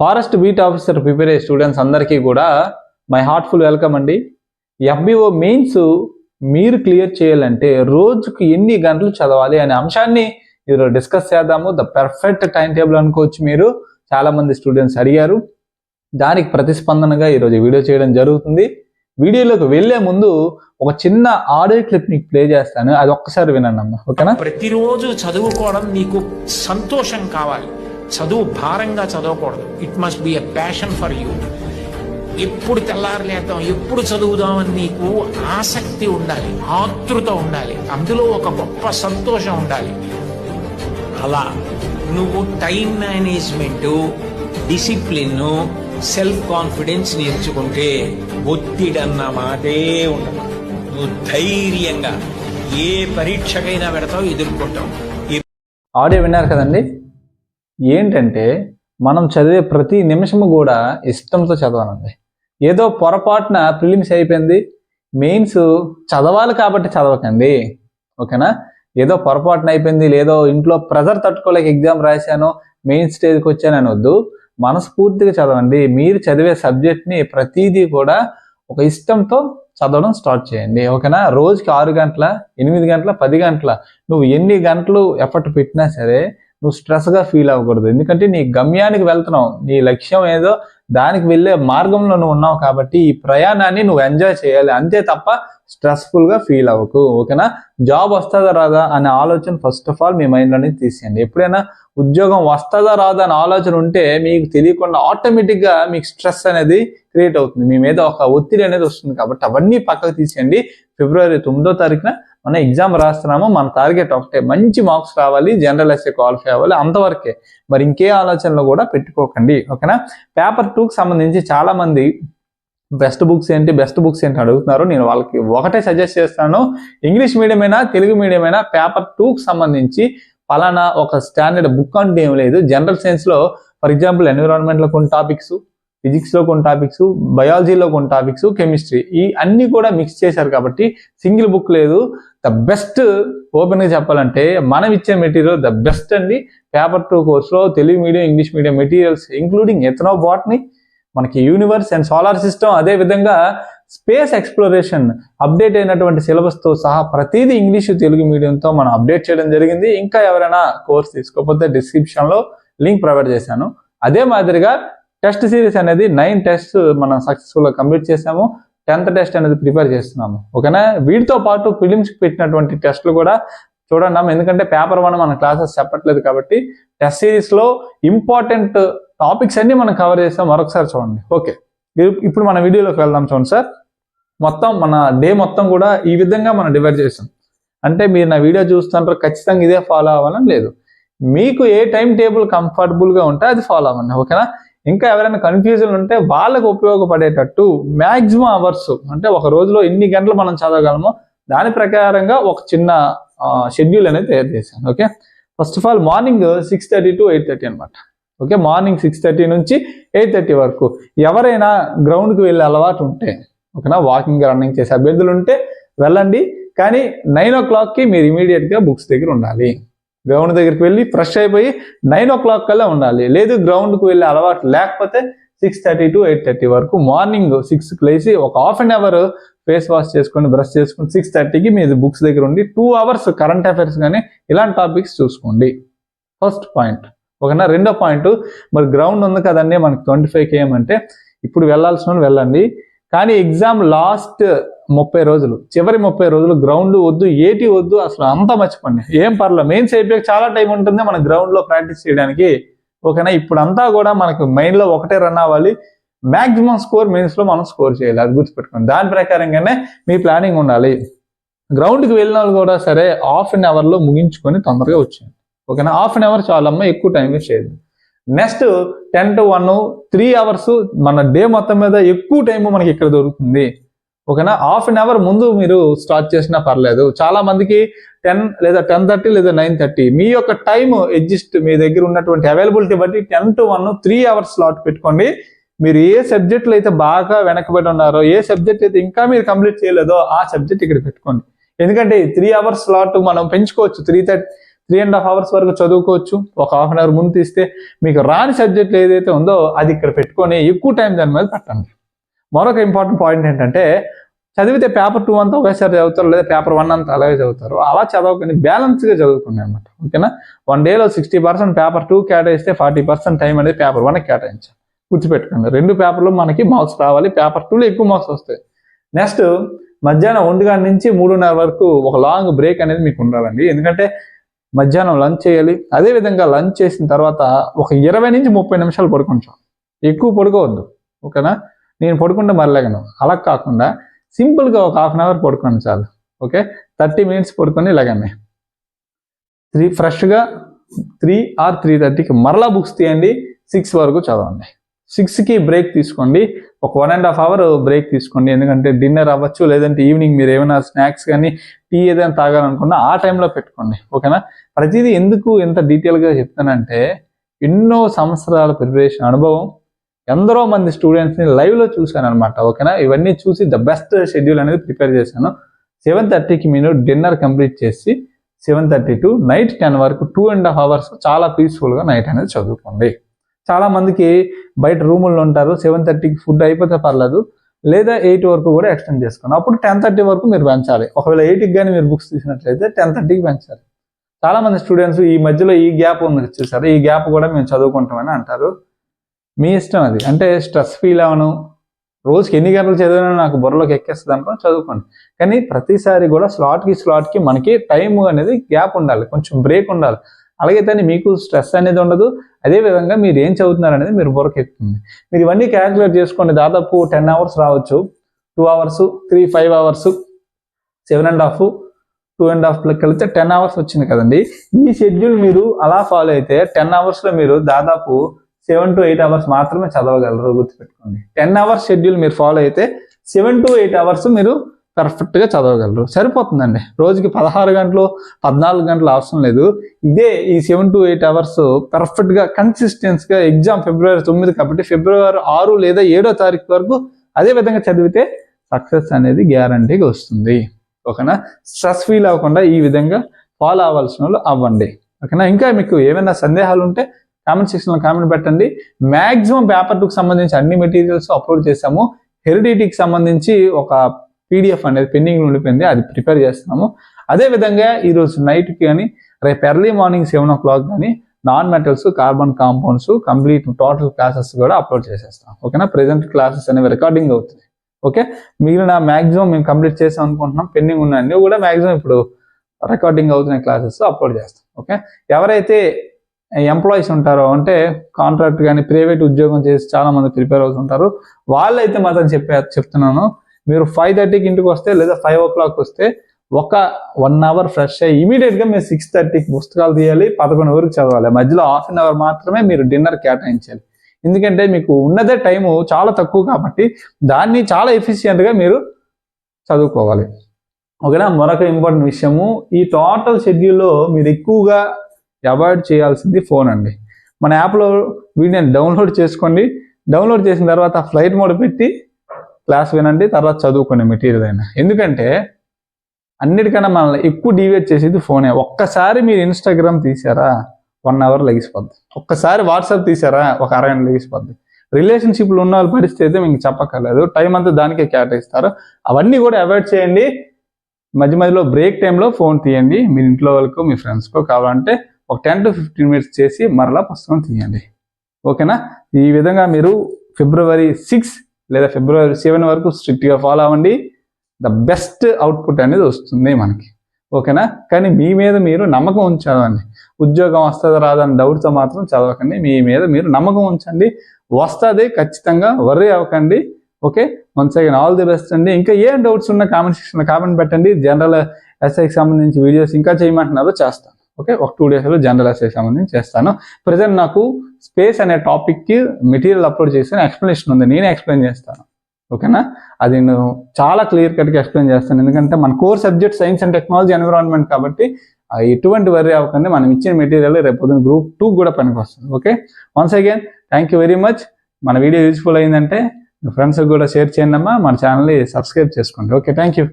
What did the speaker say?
Forest beat officer prepare అయ్యే students అందరికీ కూడా మై హార్ట్ఫుల్ వెల్కమ్ అండి. ఎఫ్బిఓ మెయిన్స్ మీరు క్లియర్ చేయాలంటే రోజుకు ఎన్ని గంటలు చదవాలి అనే అంశాన్ని ఈరోజు డిస్కస్ చేద్దాము. ద పర్ఫెక్ట్ టైం టేబుల్ అనుకోవచ్చు మీరు. చాలా మంది స్టూడెంట్స్ అడిగారు. దానికి ప్రతిస్పందనగా ఈరోజు వీడియో చేయడం జరుగుతుంది. వీడియోలోకి వెళ్ళే ముందు ఒక చిన్న ఆడియో క్లిప్ మీకు ప్లే చేస్తాను. అది ఒక్కసారి వినండి అమ్మా. ఓకేనా? ప్రతిరోజు చదువుకోవడం నీకు సంతోషం కావాలి. చదువు భారంగా చదవకూడదు. It must be a passion for you ఎప్పుడు తెల్లారలేద్దాం ఎప్పుడు చదువుదామని నీకు ఆసక్తి ఉండాలి ఆతృత ఉండాలి అందులో ఒక గొప్ప సంతోషం ఉండాలి. అలా నువ్వు time management discipline self confidence నేర్చుకుంటే ఒత్తిడన్న మాటే ఉండదు. నువ్వు ధైర్యంగా ఏ పరీక్షకైనా పెడతావు ఎదుర్కొంటావు. ఆడియో విన్నారు కదండి? ఏంటంటే మనం చదివే ప్రతి నిమిషము కూడా ఇష్టంతో చదవాలండి. ఏదో పొరపాటున ప్రిలిమ్స్ అయిపోయింది. మెయిన్స్ చదవాలి కాబట్టి చదవకండి. ఓకేనా? ఏదో పొరపాటున అయిపోయింది. లేదో ఇంట్లో ప్రెజర్ తట్టుకోలేక ఎగ్జామ్ రాశాను. మెయిన్ స్టేజ్కి వచ్చానని వద్దు మనస్ఫూర్తిగా చదవండి. మీరు చదివే సబ్జెక్ట్ని ప్రతిదీ కూడా ఒక ఇష్టంతో చదవడం స్టార్ట్ చేయండి. ఓకేనా? రోజుకి ఆరు గంటల ఎనిమిది గంటల పది గంటల. నువ్వు ఎన్ని గంటలు ఎఫర్ట్ పెట్టినా సరే నువ్వు స్ట్రెస్గా ఫీల్ అవ్వకూడదు. ఎందుకంటే నీ గమ్యానికి వెళ్తున్నావు. నీ లక్ష్యం ఏదో దానికి వెళ్ళే మార్గంలో నువ్వు ఉన్నావు కాబట్టి ఈ ప్రయాణాన్ని నువ్వు ఎంజాయ్ చేయాలి. అంతే తప్ప స్ట్రెస్ఫుల్గా ఫీల్ అవ్వకు. ఓకేనా? జాబ్ వస్తుందా రాదా అనే ఆలోచన ఫస్ట్ ఆఫ్ ఆల్ మీ మైండ్లోనే తీసేయండి. ఎప్పుడైనా ఉద్యోగం వస్తుందా రాదా అనే ఆలోచన ఉంటే మీకు తెలియకుండా ఆటోమేటిక్గా మీకు స్ట్రెస్ అనేది క్రియేట్ అవుతుంది. మీ మీద ఒక ఒత్తిడి అనేది వస్తుంది కాబట్టి అవన్నీ పక్కకు తీసేయండి. ఫిబ్రవరి తొమ్మిదో తారీఖున మన ఎగ్జామ్ రాస్తున్నాము మన టార్గెట్ ఒకటే. మంచి మార్క్స్ రావాలి జనరల్ ఎస్ఏ క్వాలిఫై అవ్వాలి అంతవరకే. మరి ఇంకే ఆలోచనలు కూడా పెట్టుకోకండి ఓకేనా? పేపర్ టూకి సంబంధించి చాలా మంది బెస్ట్ బుక్స్ ఏంటి బెస్ట్ బుక్స్ ఏంటి అడుగుతున్నారు. నేను వాళ్ళకి ఒకటే సజెస్ట్ చేస్తాను. ఇంగ్లీష్ మీడియం అయినా తెలుగు మీడియం అయినా పేపర్ టూకి సంబంధించి పలానా ఒక స్టాండర్డ్ బుక్ అంటే ఏం లేదు. జనరల్ సైన్స్లో ఫర్ ఎగ్జాంపుల్ ఎన్విరాన్మెంట్లో కొన్ని టాపిక్స్ ఫిజిక్స్లో కొన్ని టాపిక్స్ బయాలజీలో కొన్ని టాపిక్స్ కెమిస్ట్రీ ఈ అన్ని కూడా మిక్స్ చేశారు కాబట్టి సింగిల్ బుక్ లేదు. ద బెస్ట్ ఓపెన్గా చెప్పాలంటే మనం ఇచ్చే మెటీరియల్ ద బెస్ట్ అండి. పేపర్ టూ కోర్సులో Telugu medium English medium materials including ethnobotany మనకి యూనివర్స్ అండ్ సోలార్ సిస్టమ్ అదే విధంగా స్పేస్ ఎక్స్ప్లోరేషన్ అప్డేట్ అయినటువంటి సిలబస్తో సహా ప్రతిదీ ఇంగ్లీషు తెలుగు మీడియంతో మనం అప్డేట్ చేయడం జరిగింది. ఇంకా ఎవరైనా కోర్స్ తీసుకోకపోతే డిస్క్రిప్షన్లో లింక్ ప్రొవైడ్ చేశాను. అదే మాదిరిగా టెస్ట్ సిరీస్ అనేది నైన్ టెస్ట్ మనం సక్సెస్ఫుల్గా కంప్లీట్ చేసాము టెన్త్ టెస్ట్ అనేది ప్రిపేర్ చేస్తున్నాము. ఓకేనా? వీటితో పాటు ఫిలిమ్స్కి పెట్టినటువంటి టెస్ట్లు కూడా చూడండి ఎందుకంటే పేపర్ వన్ మన క్లాసెస్ చెప్పట్లేదు కాబట్టి టెస్ట్ సిరీస్లో ఇంపార్టెంట్ టాపిక్స్ అన్ని మనం కవర్ చేస్తాం మరొకసారి చూడండి. ఓకే. ఇప్పుడు మన వీడియోలోకి వెళ్దాం చూడండి సార్. మొత్తం మన డే మొత్తం కూడా ఈ విధంగా మనం డివైడ్ చేస్తాం అంటే మీరు నా వీడియో చూస్తుంటారు ఖచ్చితంగా ఇదే ఫాలో అవ్వాలని లేదు. మీకు ఏ టైం టేబుల్ కంఫర్టబుల్గా ఉంటే అది ఫాలో అవ్వండి. ఓకేనా? ఇంకా ఎవరైనా కన్ఫ్యూజన్ ఉంటే వాళ్ళకు ఉపయోగపడేటట్టు మ్యాక్సిమం అవర్స్ అంటే ఒక రోజులో ఎన్ని గంటలు మనం చదవగలమో దాని ప్రకారంగా ఒక చిన్న షెడ్యూల్ అనేది తయారు చేశాను okay first of all morning six thirty to eight thirty అనమాట ఓకే మార్నింగ్ సిక్స్ థర్టీ నుంచి ఎయిట్ థర్టీ వరకు ఎవరైనా గ్రౌండ్కి వెళ్ళే అలవాటు ఉంటే ఓకేనా? వాకింగ్ రన్నింగ్ చేసే అభ్యర్థులు ఉంటే వెళ్ళండి కానీ నైన్ ఓ క్లాక్కి మీరు ఇమీడియట్గా బుక్స్ దగ్గర ఉండాలి. గ్రౌండ్ దగ్గరికి వెళ్ళి ఫ్రెష్ అయిపోయి నైన్ ఓ క్లాక్ కల్లా ఉండాలి. లేదు గ్రౌండ్కి వెళ్ళే అలవాటు లేకపోతే six thirty to eight thirty వరకు మార్నింగ్ సిక్స్కి లేచి ఒక half an hour face wash చేసుకొని బ్రష్ చేసుకొని సిక్స్ థర్టీకి మీ బుక్స్ దగ్గర ఉండి టూ అవర్స్ కరెంట్ అఫైర్స్ కానీ ఇలాంటి టాపిక్స్ చూసుకోండి. ఫస్ట్ పాయింట్ ఓకేనా? రెండో పాయింట్ మరి గ్రౌండ్ ఉంది కదండి మనకి ట్వంటీ ఫైవ్ కేఎం అంటే ఇప్పుడు వెళ్ళాల్సిన వెళ్ళండి. కానీ ఎగ్జామ్ లాస్ట్ ముప్పై రోజులు చివరి ముప్పై రోజులు గ్రౌండ్ వద్దు ఏటి వద్దు అసలు అంతా మర్చిపోండి. ఏం పర్లేదు మెయిన్స్ అయిపోయాక చాలా టైం ఉంటుంది మన గ్రౌండ్లో ప్రాక్టీస్ చేయడానికి. ఓకేనా? ఇప్పుడు అంతా కూడా మనకు మైండ్లో ఒకటే రన్ అవ్వాలి. మాక్సిమం స్కోర్ మెయిన్స్లో మనం స్కోర్ చేయాలి అది గుర్తుపెట్టుకోండి. దాని ప్రకారంగానే మీ ప్లానింగ్ ఉండాలి. గ్రౌండ్కి వెళ్ళిన వాళ్ళు కూడా సరే హాఫ్ అన్ అవర్లో ముగించుకొని తొందరగా వచ్చేయండి. ఓకేనా? హాఫ్ అన్ అవర్ చాలమ్మా ఎక్కువ టైం వేస్ట్ చేయదు next ten to one three hours మన డే మొత్తం మీద ఎక్కువ టైం మనకి ఇక్కడ దొరుకుతుంది. ఓకేనా? హాఫ్ అన్ అవర్ ముందు మీరు స్టార్ట్ చేసినా పర్లేదు. చాలా మందికి టెన్ లేదా టెన్ థర్టీ లేదా నైన్ థర్టీ మీ యొక్క టైం అడ్జస్ట్ మీ దగ్గర ఉన్నటువంటి అవైలబిలిటీ బట్టి ten to one three hours slot పెట్టుకోండి. మీరు ఏ సబ్జెక్టులు అయితే బాగా వెనకబడి ఉన్నారో ఏ సబ్జెక్ట్ అయితే ఇంకా మీరు కంప్లీట్ చేయలేదో ఆ సబ్జెక్ట్ ఇక్కడ పెట్టుకోండి. ఎందుకంటే త్రీ అవర్స్ స్లాట్ మనం పెంచుకోవచ్చు. Three thirty three and half hours వరకు చదువుకోవచ్చు. ఒక హాఫ్ అన్ అవర్ ముందు తీస్తే మీకు రాని సబ్జెక్టులు ఏదైతే ఉందో అది ఇక్కడ పెట్టుకొని ఎక్కువ టైం దాని మీద పెట్టండి. మరొక ఇంపార్టెంట్ పాయింట్ ఏంటంటే చదివితే పేపర్ టూ అంతా ఒకేసారి చదువుతారు లేదా పేపర్ వన్ అంతా అలాగే చదువుతారు. అలా చదవకండి బ్యాలెన్స్గా చదువుకోండి అనమాట ఓకేనా? వన్ డేలో సిక్స్టీ పర్సెంట్ పేపర్ టూ కేటాయిస్తే ఫార్టీ పర్సెంట్ టైం అనేది పేపర్ వన్ కేటాయించాలి. గుర్తుపెట్టుకోండి రెండు పేపర్లు మనకి మార్క్స్ రావాలి పేపర్ టూలో ఎక్కువ మార్క్స్ వస్తాయి. నెక్స్ట్ మధ్యాహ్నం ఒంటిగా నుంచి మూడున్నర వరకు ఒక లాంగ్ బ్రేక్ అనేది మీకు ఉండాలండి. ఎందుకంటే మధ్యాహ్నం లంచ్ చేయాలి. అదే విధంగా లంచ్ చేసిన తర్వాత ఒక ఇరవై నుంచి ముప్పై నిమిషాలు పడుకుంటాం. ఎక్కువ పడుకోవద్దు. ఓకేనా? నేను పడుకుంటే మరలేగను. అలా కాకుండా సింపుల్గా ఒక హాఫ్ అన్ అవర్ పడుకోండి చాలు. ఓకే? థర్టీ మినిట్స్ పడుకొని లేగండి. త్రీ ఫ్రెష్గా త్రీ ఆర్ త్రీ థర్టీకి మరలా బుక్స్ తీయండి. సిక్స్ వరకు చదవండి. సిక్స్కి బ్రేక్ తీసుకోండి. ఒక one and half hour break తీసుకోండి. ఎందుకంటే డిన్నర్ అవ్వచ్చు లేదంటే ఈవినింగ్ మీరు ఏమైనా స్నాక్స్ కానీ టీ ఏదైనా తాగాలనుకున్నా ఆ టైంలో పెట్టుకోండి. ఓకేనా? ప్రతిదీ ఎందుకు ఎంత డీటెయిల్గా చెప్తానంటే ఎన్నో సంవత్సరాల ప్రిపరేషన్ అనుభవం. ఎందరో మంది స్టూడెంట్స్ని లైవ్లో చూశాను అనమాట ఓకేనా? ఇవన్నీ చూసి ద బెస్ట్ షెడ్యూల్ అనేది ప్రిపేర్ చేశాను. సెవెన్ థర్టీకి మీరు డిన్నర్ కంప్లీట్ చేసి seven thirty to night ten వరకు టూ అండ్ హాఫ్ అవర్స్ చాలా పీస్ఫుల్గా నైట్ అనేది చదువుకోండి. చాలా మందికి బయట రూముల్లో ఉంటారు. సెవెన్ థర్టీకి ఫుడ్ అయిపోతే పర్లేదు. లేదా ఎయిట్ వరకు కూడా ఎక్స్టెండ్ చేసుకోండి. అప్పుడు టెన్ థర్టీ వరకు మీరు పెంచాలి. ఒకవేళ ఎయిట్కి కానీ మీరు బుక్స్ తీసినట్లయితే టెన్ థర్టీకి పెంచాలి. చాలా మంది స్టూడెంట్స్ ఈ మధ్యలో ఈ గ్యాప్ ఉంది చూసారు? ఈ గ్యాప్ కూడా మేము చదువుకుంటామని అంటారు. మీ ఇష్టం అది. అంటే స్ట్రెస్ ఫీల్ అవను రోజుకి ఎన్ని గంటలు చదివినా నాకు బుర్రలోకి ఎక్కేస్తుంది అనుకో చదువుకోండి. కానీ ప్రతిసారి కూడా స్లాట్కి స్లాట్కి మనకి టైం అనేది గ్యాప్ ఉండాలి. కొంచెం బ్రేక్ ఉండాలి. అలాగే మీకు స్ట్రెస్ అనేది ఉండదు. అదే విధంగా మీరు ఏం చదువుతున్నారు అనేది మీరు బుర్రకి ఎక్కుతుంది. మీరు ఇవన్నీ క్యాలిక్యులేట్ చేసుకోండి దాదాపు టెన్ అవర్స్ రావచ్చు. Two hours three five hours seven and half two and half కలిపితే టెన్ అవర్స్ వచ్చింది కదండి. ఈ షెడ్యూల్ మీరు అలా ఫాలో అయితే టెన్ అవర్స్లో మీరు దాదాపు సెవెన్ టు ఎయిట్ అవర్స్ మాత్రమే చదవగలరు గుర్తుపెట్టుకోండి. టెన్ అవర్స్ షెడ్యూల్ మీరు ఫాలో అయితే సెవెన్ టు ఎయిట్ అవర్స్ మీరు పర్ఫెక్ట్గా చదవగలరు. సరిపోతుందండి. రోజుకి పదహారు గంటలు పద్నాలుగు గంటలు అవసరం లేదు. ఇదే ఈ సెవెన్ టు ఎయిట్ అవర్స్ పర్ఫెక్ట్గా కన్సిస్టెన్స్గా ఎగ్జామ్ ఫిబ్రవరి తొమ్మిది కాబట్టి ఫిబ్రవరి ఆరు లేదా ఏడో తారీఖు వరకు అదే విధంగా చదివితే సక్సెస్ అనేది గ్యారంటీగా వస్తుంది. ఓకేనా? స్ట్రెస్ ఫీల్ అవ్వకుండా ఈ విధంగా ఫాలో అవ్వాల్సిన వాళ్ళు అవ్వండి. ఓకేనా? ఇంకా మీకు ఏమైనా సందేహాలు ఉంటే కామెంట్ సెక్షన్లో కామెంట్ పెట్టండి. మ్యాక్సిమం పేపర్ టూకి సంబంధించి అన్ని మెటీరియల్స్ అప్లోడ్ చేసాము హెరిడిటీకి సంబంధించి ఒక పీడిఎఫ్ అనేది పెండింగ్ ఉండిపోయింది అది ప్రిపేర్ చేస్తున్నాము. అదే విధంగా ఈరోజు నైట్కి కానీ రేపు early morning seven o'clock కానీ non metals carbon compounds complete total classes కూడా అప్లోడ్ చేసేస్తాం. ఓకేనా ప్రజెంట్ క్లాసెస్ అనేవి రికార్డింగ్ అవుతుంది ఓకే మిగిలిన మ్యాక్సిమం మేము కంప్లీట్ చేసాం అనుకుంటున్నాం. పెండింగ్ ఉన్న కూడా మ్యాక్సిమం ఇప్పుడు రికార్డింగ్ అవుతున్న క్లాసెస్ అప్లోడ్ చేస్తాం. ఓకే ఎవరైతే ఎంప్లాయీస్ ఉంటారో అంటే కాంట్రాక్ట్ కానీ ప్రైవేట్ ఉద్యోగం చేసి చాలా మంది ప్రిపేర్ అవుతుంటారు వాళ్ళైతే మాత్రం చెప్పే చెప్తున్నాను. మీరు ఫైవ్ థర్టీకి ఇంటికి వస్తే లేదా ఫైవ్ ఓ క్లాక్ వస్తే ఒక వన్ అవర్ ఫ్రెష్ అయ్యి ఇమీడియట్గా మీరు సిక్స్ థర్టీకి పుస్తకాలు తీయాలి పదకొండు వరకు చదవాలి. మధ్యలో హాఫ్ అన్ అవర్ మాత్రమే మీరు డిన్నర్ కేటాయించాలి. ఎందుకంటే మీకు ఉన్నదే టైము చాలా తక్కువ కాబట్టి దాన్ని చాలా ఎఫిషియెంట్గా మీరు చదువుకోవాలి. ఓకేనా మరొక ఇంపార్టెంట్ విషయము ఈ టోటల్ షెడ్యూల్లో మీరు ఎక్కువగా అవాయిడ్ చేయాల్సింది ఫోన్ అండి. మన యాప్లో వీడియోని డౌన్లోడ్ చేసుకోండి. డౌన్లోడ్ చేసిన తర్వాత ఫ్లైట్ మోడ్ పెట్టి క్లాస్ వినండి తర్వాత చదువుకోండి మెటీరియల్ అయినా. ఎందుకంటే అన్నిటికన్నా మనల్ని ఎక్కువ డివేట్ చేసేది ఫోనే. ఒక్కసారి మీరు ఇన్స్టాగ్రామ్ తీసారా వన్ అవర్ లెగిసిపోద్ది. ఒక్కసారి వాట్సాప్ తీసారా ఒక అరగంట లెగిసిపోద్ది. రిలేషన్షిప్లో ఉన్న వాళ్ళ పరిస్థితి అయితే మీకు చెప్పక్కర్లేదు. టైం అంతా దానికే కేటాయిస్తారు. అవన్నీ కూడా అవాయిడ్ చేయండి. మధ్య మధ్యలో బ్రేక్ టైంలో ఫోన్ తీయండి. మీ ఇంట్లో వాళ్ళకు మీ ఫ్రెండ్స్కో కావాలంటే ఒక టెన్ టు ఫిఫ్టీన్ మినిట్స్ చేసి మరలా పుస్తకం తీయండి. ఓకేనా? ఈ విధంగా మీరు ఫిబ్రవరి సిక్స్ లేదా ఫిబ్రవరి సెవెన్ వరకు స్ట్రిక్ట్గా ఫాలో అవ్వండి. ద బెస్ట్ అవుట్పుట్ అనేది వస్తుంది మనకి. ఓకేనా? కానీ మీ మీద మీరు నమ్మకం ఉంచదండి ఉద్యోగం వస్తుందా రాదని డౌట్తో మాత్రం చదవకండి. మీ మీద మీరు నమ్మకం ఉంచండి. వస్తుంది ఖచ్చితంగా వర్రీ అవ్వకండి. Okay? Once again all the best అండి. ఇంకా ఏం డౌట్స్ ఉన్నా కామెంట్ సెక్షన్లో కామెంట్ పెట్టండి. జనరల్ ఎస్ఐకి సంబంధించి వీడియోస్ ఇంకా చేయమంటున్నారో చేస్తాను. ఓకే ఒక టూ డేస్లో జనరల్ ఎస్ఐకి సంబంధించి చేస్తాను. ప్రజెంట్ నాకు స్పేస్ అనే టాపిక్కి మెటీరియల్ అప్లోడ్ చేసిన ఎక్స్ప్లెనేషన్ ఉంది నేనే ఎక్స్ప్లెయిన్ చేస్తాను. ఓకేనా? అది నేను చాలా క్లియర్ కట్గా ఎక్స్ప్లెయిన్ చేస్తాను ఎందుకంటే మన core subject science and technology environment కాబట్టి ఎటువంటి వరీ అవ్వకండి మనం ఇచ్చిన మెటీరియల్ రేపు పొద్దున్న గ్రూప్ టూ కూడా పనికి వస్తుంది. Okay? Once again thank you very much మన వీడియో యూజ్ఫుల్ అయిందంటే మీ ఫ్రెండ్స్కి కూడా షేర్ చేయండి అమ్మా. మన ఛానల్ని సబ్స్క్రైబ్ చేసుకోండి. Okay thank you